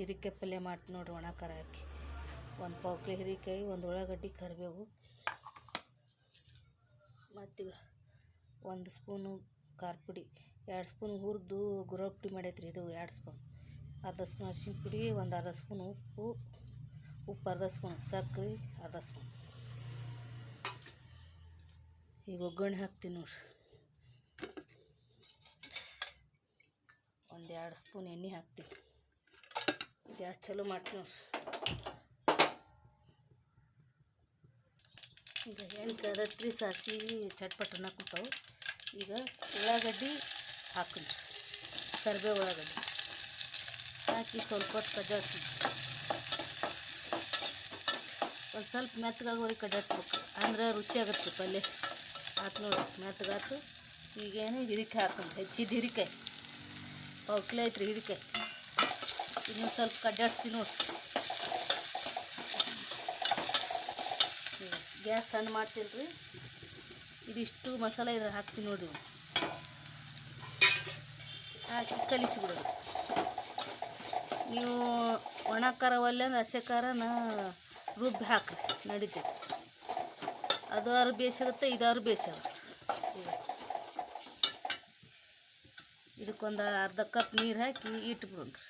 ಹೀರಿಕಾಯಿ ಪಲ್ಯ ಮಾಡ್ತೀನಿ ನೋಡ್ರಿ ಒಣ ಖಾರ ಹಾಕಿ. ಒಂದು ಪಾವ್ಕಿಲಿ ಹೀರಿಕಾಯಿ, ಒಂದು ಉಳ್ಳಾಗಡ್ಡಿ, ಕರಿಬೇವು. ಮತ್ತೀಗ ಒಂದು ಸ್ಪೂನು ಖಾರ ಪುಡಿ. ಎರಡು ಸ್ಪೂನ್ ಹುರಿದು ಗುರೊಟ್ಟಿ ಮಾಡೈತ್ರಿ ಇದು ಎರಡು ಸ್ಪೂನ್. ಅರ್ಧ ಸ್ಪೂನ್ ಅರ್ಶಿನ ಪುಡಿ, ಒಂದು ಅರ್ಧ ಸ್ಪೂನ್ ಉಪ್ಪು. ಉಪ್ಪು ಅರ್ಧ ಸ್ಪೂನ್ ಸಕ್ಕರೆ ಅರ್ಧ ಸ್ಪೂನ್. ಈಗ ಒಗ್ಗರಣೆ ಹಾಕ್ತೀನಿ ನೋಡ್ರಿ. ಒಂದು ಎರಡು ಸ್ಪೂನ್ ಎಣ್ಣೆ ಹಾಕ್ತೀನಿ. ಗ್ಯಾಸ್ ಚಲೋ ಮಾಡ್ತೀನಿ ನೋಡ್ರಿ ಈಗ ಎಣ್ಣೆ ಕದತ್ರಿ ಸಾಸಿವೆ ಚಟ್ಪಟ್ ಅನ್ನಕುಂತಾವು ಈಗ ಉಳ್ಳಾಗಡ್ಡಿ ಹಾಕ್ತೀನಿ ಕರಿಬೇವು ಉಳ್ಳಾಗಡ್ಡಿ ಹಾಕಿ ಸ್ವಲ್ಪ ಹೊತ್ತು ಕಡ್ಡಾಡ್ತೀನಿ ಒಂದು ಸ್ವಲ್ಪ ಮೆತ್ತಗಾಗೋರಿಗೆ ಕಡ್ಡಾಡ್ಸ್ಬೇಕು ಅಂದ್ರೆ ರುಚಿ ಆಗುತ್ತೆ ಪಲ್ಯ ಆತು ನೋಡಿ ಮೆತ್ತಗಾತು ಈಗೇನು ಹಿರಿಕಾಯಿ ಹಾಕೊಂಡು ಹೆಚ್ಚಿದ ಹಿರಿಕಾಯಿ ಪಾವು ಕಿಲೋ ಐತ್ರಿ ಹಿರಿಕಾಯಿ ಇನ್ನೂ ಸ್ವಲ್ಪ ಕಡ್ಡಾಡ್ಸ್ತೀನಿ ನೋಡಿ. ಗ್ಯಾಸ್ ಸಣ್ಣ ಮಾಡ್ತೀನಿ ರೀ ಇದಿಷ್ಟು ಮಸಾಲೆ ಇದ್ರೆ ಹಾಕ್ತೀನಿ ನೋಡಿ. ಹಾಕಿ ಕಲಿಸಿಬಿಡೋದು ನೀವು ಒಣ ಖಾರ ಒಲ್ಲೆ ಅಂದ್ರೆ ಹಸಿ ಖಾರನ ರುಬ್ಬಿ ಹಾಕ್ರಿ ಅದು ಆದರೂ ಬೇಸಾಗುತ್ತೆ ಇದಾರು ಬೇಸಾಗ ಇದಕ್ಕೊಂದು ಅರ್ಧ ಕಪ್ ನೀರು ಹಾಕಿ ಇಟ್ಬಿಡ್ರಿ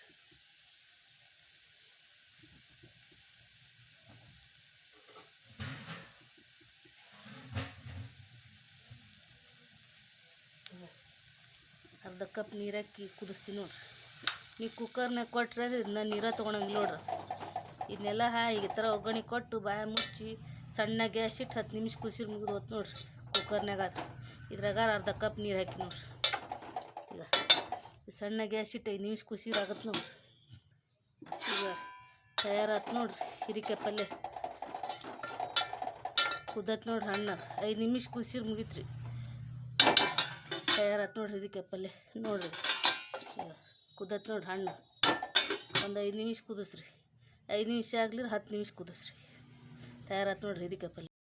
ಅರ್ಧ ಕಪ್ ನೀರು ಹಾಕಿ ಕುದಿಸ್ತೀನಿ ನೋಡ್ರಿ. ನೀವು ಕುಕ್ಕರ್ನಾಗ ಕೊಟ್ರೆ ಇದನ್ನ ನೀರ ತೊಗೊಳಂಗಿಲ್ಲ ನೋಡ್ರಿ. ಇದನ್ನೆಲ್ಲ ಹಾ ಈ ಥರ ಒಗ್ಗರಣೆ ಕೊಟ್ಟು ಬಾಯ ಮುಚ್ಚಿ ಸಣ್ಣ ಗ್ಯಾಸ್ ಇಟ್ಟು ಹತ್ತು ನಿಮಿಷ ಕುಸಿರು ಮುಗಿದು ಹೋತ್ ನೋಡ್ರಿ ಕುಕ್ಕರ್ನಾಗ ಇದ್ರಾಗ ಅರ್ಧ ಕಪ್ ನೀರು ಹಾಕಿ ನೋಡ್ರಿ. ಈಗ ಸಣ್ಣ ಗ್ಯಾಸ್ ಇಟ್ಟು ಐದು ನಿಮಿಷ ಕುಸಿರಾಗತ್ತೆ ನೋಡ್ರಿ. ಈಗ ತಯಾರಾತು ನೋಡ್ರಿ ಹಿರಿಕಾಯಿ ಪಲ್ಯ ಕುದತ್ ನೋಡ್ರಿ ಹಣ್ಣು ಐದು ನಿಮಿಷ ಕುಸಿರು ಮುಗೀತ್ರಿ. ತಯಾರಾತು ನೋಡ್ರಿ ಇದಕ್ಕೆ ಪಲ್ಯ ನೋಡ್ರಿ. ಕುದತ್ ನೋಡ್ರಿ ಹಣ್ಣು. ಒಂದು ಐದು ನಿಮಿಷ ಕುದಿಸ್ರಿ. ಐದು ನಿಮಿಷ ಆಗ್ಲಿರ ಹತ್ತು ನಿಮಿಷ ಕುದಿಸ್ರಿ. ತಯಾರಾತು ನೋಡ್ರಿ ಇದಕ್ಕೆ ಪಲ್ಯ